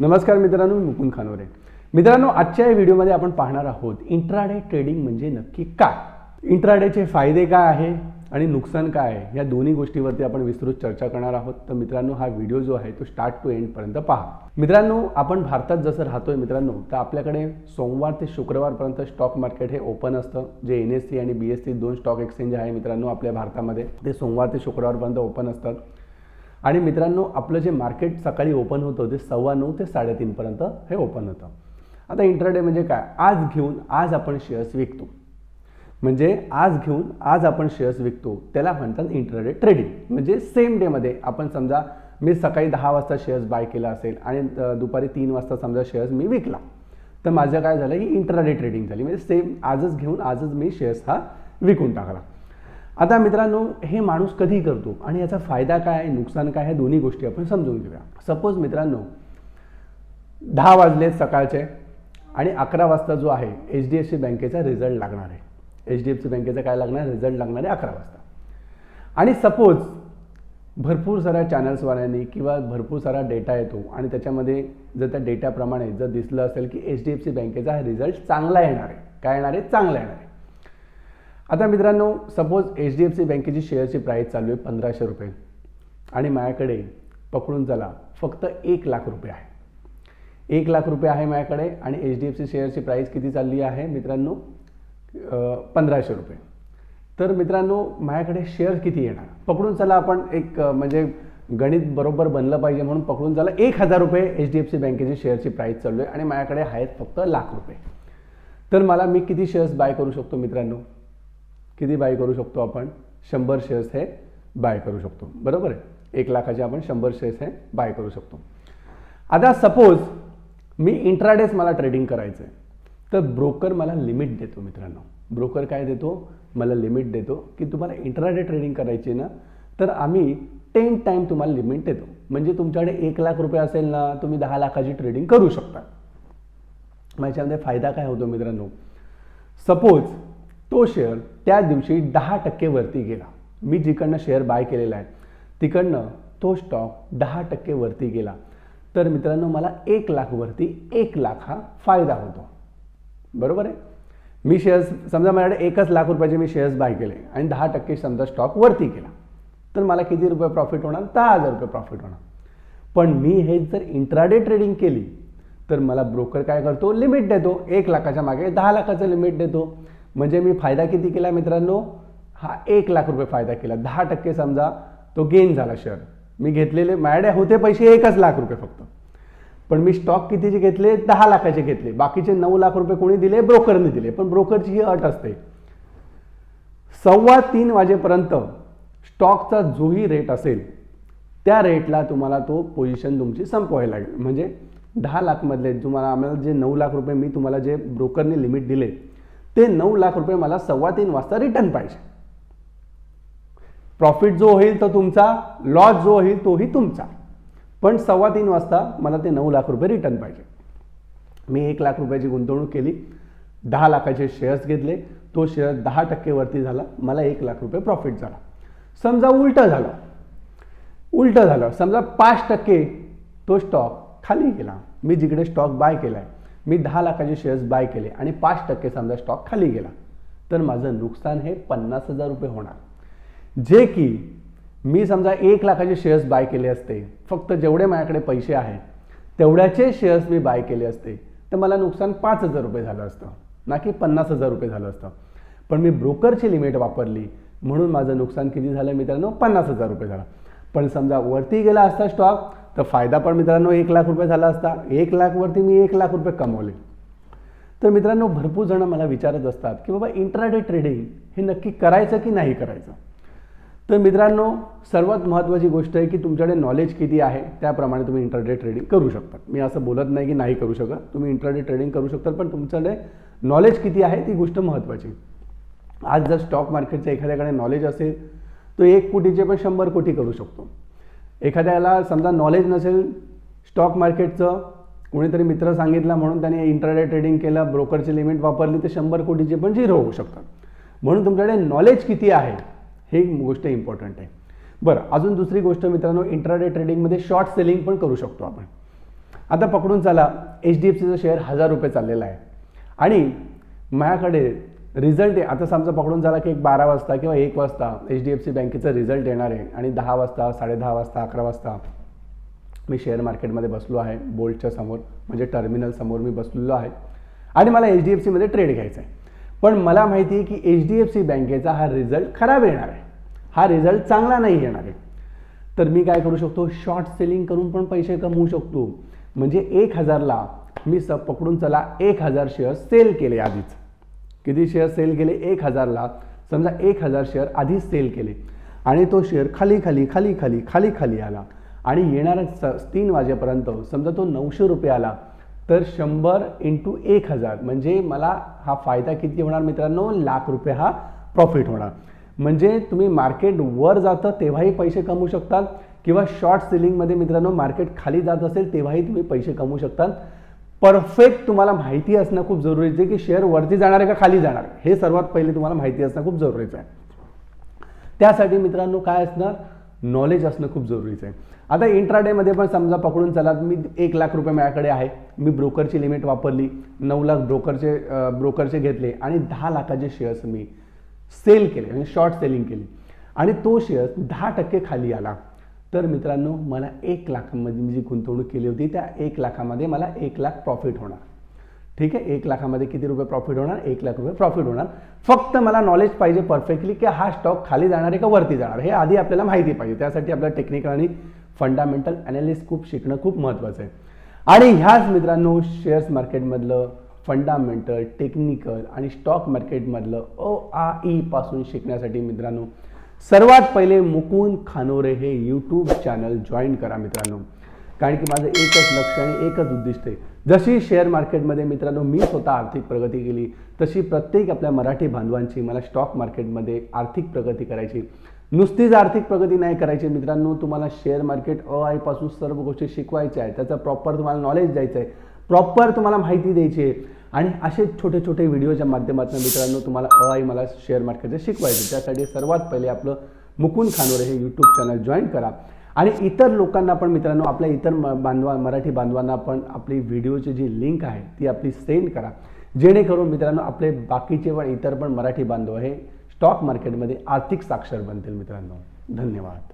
नमस्कार मित्रांनो मी मुकुंद खानोरे मित्रांनो आजच्या या व्हिडिओमध्ये आपण पाहणार आहोत इंट्राडे ट्रेडिंग म्हणजे नक्की काय? इंट्राडेचे फायदे काय आहे आणि नुकसान काय आहे? या दोन्ही गोष्टीवरती आपण विस्तृत चर्चा करणार आहोत. तर मित्रांनो हा व्हिडिओ जो आहे तो स्टार्ट टू एंडपर्यंत पहा. मित्रांनो आपण भारतात जसं राहतोय मित्रांनो तर आपल्याकडे सोमवार ते शुक्रवारपर्यंत स्टॉक मार्केट हे ओपन असतं. जे एन एस सी आणि बी एस सी दोन स्टॉक एक्सचेंज आहे मित्रांनो आपल्या भारतामध्ये. ते सोमवार ते शुक्रवारपर्यंत ओपन असतात. आणि मित्रांनो आपलं जे मार्केट सकाळी ओपन होतं ते सव्वा नऊ ते साडेतीनपर्यंत हे ओपन होतं. आता इंट्राडे म्हणजे काय? आज घेऊन आज आपण शेअर्स विकतो. म्हणजे आज घेऊन आज आपण शेअर्स विकतो. त्याला म्हणतात इंट्राडे ट्रेडिंग म्हणजे सेम डेमध्ये आपण समजा मी सकाळी दहा वाजता शेअर्स बाय केला असेल आणि दुपारी तीन वाजता समजा शेअर्स मी विकला तर माझं काय झालं? ही इंट्राडे ट्रेडिंग झाली. म्हणजे सेम आजच घेऊन आजच मी शेअर्स हा विकून टाकला. आता मित्रांनो हे माणूस कधी करतो आणि याचा फायदा काय आहे नुकसान काय आहे दोन्ही गोष्टी आपण समजून घेऊया. सपोज मित्रांनो दहा वाजले सकाळचे आणि अकरा वाजता जो आहे एच डी एफ सी बँकेचा रिझल्ट लागणार आहे. एच डी एफ सी बँकेचा काय लागणार रिझल्ट लागणार आहे अकरा वाजता. आणि सपोज भरपूर साऱ्या चॅनल्सवाल्यांनी किंवा भरपूर सारा डेटा येतो आणि त्याच्यामध्ये जर त्या डेटाप्रमाणे जर दिसलं असेल की एच डी एफ सी बँकेचा हा रिझल्ट चांगला येणार आहे. काय येणार आहे? चांगला येणार आहे. आता मित्रांनो suppose H D F C बँकेची शेअरची प्राईस चालू आहे पंधराशे रुपये. आणि माझ्याकडे पकडून चला फक्त एक लाख रुपये आहे. एक लाख रुपये आहे माझ्याकडे आणि एच डी एफ सी शेअरची प्राईस किती चालली आहे मित्रांनो पंधराशे रुपये. तर मित्रांनो माझ्याकडे शेअर किती येणार? पकडून चला आपण एक म्हणजे गणित बरोबर बनलं पाहिजे म्हणून पकडून चला एक हजार रुपये एच डी एफ सी बँकेची शेअरची प्राईस चालू आहे आणि माझ्याकडे आहेत फक्त लाख रुपये. तर मला मी किती शेअर्स बाय करू शकतो मित्रांनो? किती बाय करू शकतो आपण? शंभर शेअर्स हे बाय करू शकतो. बरोबर आहे? एक लाखाचे आपण शंभर शेअर्स हे बाय करू शकतो. आता सपोज मी इंट्राडेस मला ट्रेडिंग करायचं आहे. तर ब्रोकर मला लिमिट देतो मित्रांनो. ब्रोकर काय देतो? मला लिमिट देतो की तुम्हाला इंट्राडे ट्रेडिंग करायची आहे ना तर आम्ही टेन टाईम तुम्हाला लिमिट देतो. म्हणजे तुमच्याकडे एक लाख रुपये असेल ना तुम्ही दहा लाखाची ट्रेडिंग करू शकता. मग याच्यामध्ये फायदा काय होतो मित्रांनो? सपोज तो शेअर त्या दिवशी दहा टक्के वरती गेला. मी जिकडनं शेअर बाय केलेला आहे तिकडनं तो स्टॉक दहा टक्के वरती गेला. तर मित्रांनो मला एक लाखवरती एक लाख हा फायदा होतो. बरोबर आहे? मी शेअर्स समजा माझ्याकडे एकच लाख रुपयाचे मी शेअर्स बाय केले आणि दहा टक्के समजा स्टॉक वरती केला तर मला किती रुपये प्रॉफिट होणार? दहा हजार रुपये प्रॉफिट होणार. पण मी हे जर इंट्राडे ट्रेडिंग केली तर मला ब्रोकर काय करतो? लिमिट देतो. एक लाखाच्या मागे दहा लाखाचं लिमिट देतो. म्हणजे मी फायदा किती केला मित्रांनो? हा एक लाख रुपये फायदा केला. दहा टक्के समजा तो गेन झाला शेअर मी घेतलेले माझ्याकडे होते पैसे एकच लाख रुपये फक्त. पण मी स्टॉक कितीचे घेतले? दहा लाखाचे घेतले. बाकीचे नऊ लाख रुपये कोणी दिले? ब्रोकरने दिले. पण ब्रोकरची ही अट असते. सव्वा तीन वाजेपर्यंत स्टॉकचा जोही रेट असेल त्या रेटला तुम्हाला तो पोझिशन तुमची संपवायला लागेल. म्हणजे दहा लाखमधले तुम्हाला आम्हाला जे नऊ लाख रुपये मी तुम्हाला जे ब्रोकरने लिमिट दिले ते नऊ लाख रुपये मला सव्वा तीन वाजता रिटर्न पाहिजे. प्रॉफिट जो होईल तो तुमचा लॉस जो होईल तोही तुमचा. पण सव्वा तीन वाजता मला ते नऊ लाख रुपये रिटर्न पाहिजे. मी एक लाख रुपयाची गुंतवणूक केली दहा लाखाचे शेअर्स घेतले तो शेअर दहा टक्केवरती झाला मला एक लाख रुपये प्रॉफिट झाला. समजा उलटं झालं. उलटं झालं. समजा पाच टक्के तो स्टॉक खाली गेला. मी जिकडे स्टॉक बाय केला आहे मी दहा लाखाचे शेअर्स बाय केले आणि पाच टक्के समजा स्टॉक खाली गेला तर माझं नुकसान हे पन्नास हजार रुपये होणार. जे की मी समजा एक लाखाचे शेअर्स बाय केले असते फक्त जेवढे माझ्याकडे पैसे आहेत तेवढ्याचे शेअर्स मी बाय केले असते तर मला नुकसान पाच हजार रुपये झालं असतं ना की पन्नास हजार रुपये झालं असतं. पण मी ब्रोकरची लिमिट वापरली म्हणून माझं नुकसान किती झालं मित्रांनो? पन्नास हजार रुपये झालं. पण समजा वरती गेला असता स्टॉक तर फायदा पण मित्रांनो एक लाख रुपये झाला असता. एक लाखवरती मी एक लाख रुपये कमवले. तर मित्रांनो भरपूर जणं मला विचारत असतात की बाबा इंट्राडे ट्रेडिंग हे नक्की करायचं की नाही करायचं? तर मित्रांनो सर्वात महत्त्वाची गोष्ट आहे की तुमच्याकडे नॉलेज किती आहे त्याप्रमाणे तुम्ही इंटरडे ट्रेडिंग करू शकता मी असं बोलत नाही की नाही करू शकत. तुम्ही इंटरडे ट्रेडिंग करू शकता पण तुमच्याकडे नॉलेज किती आहे ती गोष्ट महत्त्वाची. आज जर स्टॉक मार्केटचं एखाद्याकडे नॉलेज असेल तो एक कोटीचे पण शंभर कोटी करू शकतो. एखाद्याला समजा नॉलेज नसेल स्टॉक मार्केटचं कोणीतरी मित्र सांगितला म्हणून त्याने इंटरडे ट्रेडिंग केलं ब्रोकरची लिमिट वापरली तर शंभर कोटीचे पण झिरो होऊ शकतात. म्हणून तुमच्याकडे नॉलेज किती आहे? हे गोष्ट इम्पॉर्टंट आहे. बरं अजून दुसरी गोष्ट मित्रांनो इंट्राडे ट्रेडिंगमध्ये शॉर्ट सेलिंग पण करू शकतो आपण. आता पकडून चला एच डी एफ सीचं शेअर हजार रुपये चाललेला आहे. आणि माझ्याकडे रिझल्ट आहे आता समजा पकडून झाला की एक बारा वाजता किंवा एक वाजता एच डी एफ सी बँकेचा रिझल्ट येणार आहे आणि दहा वाजता साडेदहा वाजता अकरा वाजता मी शेअर मार्केटमध्ये बसलो आहे बोल्टच्या समोर म्हणजे टर्मिनल समोर मी बसलेलो आहे आणि मला एच डी एफ सीमध्ये ट्रेड घ्यायचा आहे. पण मला माहिती आहे की एच डी एफ सी बँकेचा हा रिझल्ट खराब येणार आहे. हा रिझल्ट चांगला नाही येणार आहे. तर मी काय करू शकतो? शॉर्ट सेलिंग करून पण पैसे कमवू शकतो. म्हणजे एक हजारला मी स पकडून चला एक हजार शेअर सेल केले आधीच. किती शेअर सेल केले? एक हजारला समजा एक हजार शेअर आधीच सेल केले. आणि तो शेअर खाली खाली खाली खाली खाली खाली आला. आणि येणाऱ्या स तीन वाजेपर्यंत समजा तो नऊशे रुपये आला तर शंभर इंटू एक हजार. म्हणजे मला हा फायदा किती होणार मित्रांनो? लाख रुपये हा प्रॉफिट होणार. म्हणजे तुम्ही मार्केट वर जातं तेव्हाही पैसे कमवू शकतात किंवा शॉर्ट सेलिंगमध्ये मित्रांनो मार्केट खाली जात असेल तेव्हाही तुम्ही पैसे कमवू शकतात परफेक्ट तुम्हाला माहिती असणं खूप जरुरीचं आहे. की शेअर वरती जाणार आहे का खाली जाणार आहे? हे सर्वात पहिले तुम्हाला माहिती असणं खूप जरुरीचं आहे. त्यासाठी मित्रांनो काय असणार? नॉलेज असणं खूप जरुरीचं आहे. आता इंट्राडेमध्ये पण समजा पकडून चला मी एक लाख रुपये माझ्याकडे आहे. मी ब्रोकरची लिमिट वापरली नऊ लाख ब्रोकरचे ब्रोकरचे घेतले आणि दहा लाखाचे शेअर्स मी सेल केले म्हणजे शॉर्ट सेलिंग केली. आणि तो शेअर्स दहा टक्के खाली आला. तर मित्रांनो मला एक लाखामध्ये मी जी गुंतवणूक केली होती त्या एक लाखामध्ये मला एक लाख प्रॉफिट होणार. ठीक आहे? एक लाखामध्ये किती रुपये प्रॉफिट होणार? एक लाख रुपये प्रॉफिट होणार. फक्त मला नॉलेज पाहिजे परफेक्टली की हा स्टॉक खाली जाणार आहे का वरती जाणार हे आधी आपल्याला माहिती पाहिजे. त्यासाठी आपल्याला टेक्निकल आणि फंडामेंटल ॲनालिस्ट खूप शिकणं खूप महत्त्वाचं आहे. आणि ह्याच मित्रांनो शेअर्स मार्केटमधलं फंडामेंटल टेक्निकल आणि स्टॉक मार्केटमधलं ओ आ ई पासून शिकण्यासाठी मित्रांनो सर्वात पहिले मुकुंद खानोरे हे यूट्यूब चॅनल जॉईन करा मित्रांनो. कारण की माझं एकच लक्ष आणि एकच उद्दिष्ट आहे. जशी शेअर मार्केटमध्ये मित्रांनो मी स्वतः आर्थिक प्रगती केली तशी प्रत्येक आपल्या मराठी बांधवांची मला स्टॉक मार्केटमध्ये आर्थिक प्रगती करायची. नुसतीच आर्थिक प्रगती नाही करायची मित्रांनो तुम्हाला शेअर मार्केट अ आयपासून सर्व गोष्टी शिकवायच्या आहेत. त्याचं प्रॉपर तुम्हाला नॉलेज द्यायचं आहे. प्रॉपर तुम्हाला माहिती द्यायची आहे. आणि असे छोटे छोटे व्हिडिओच्या माध्यमातून मित्रांनो तुम्हाला अ आई मला शेअर मार्केटचं शिकवायचे त्यासाठी सर्वात पहिले आपलं मुकुंद खानोरे हे यूट्यूब चॅनल जॉईन करा. आणि इतर लोकांना पण मित्रांनो आपल्या इतर बांधवा मराठी बांधवांना पण आपली व्हिडिओची जी लिंक आहे ती आपली सेंड करा. जेणेकरून मित्रांनो आपले बाकीचे पण इतर पण मराठी बांधव हे स्टॉक मार्केटमध्ये आर्थिक साक्षर बनतील मित्रांनो. धन्यवाद.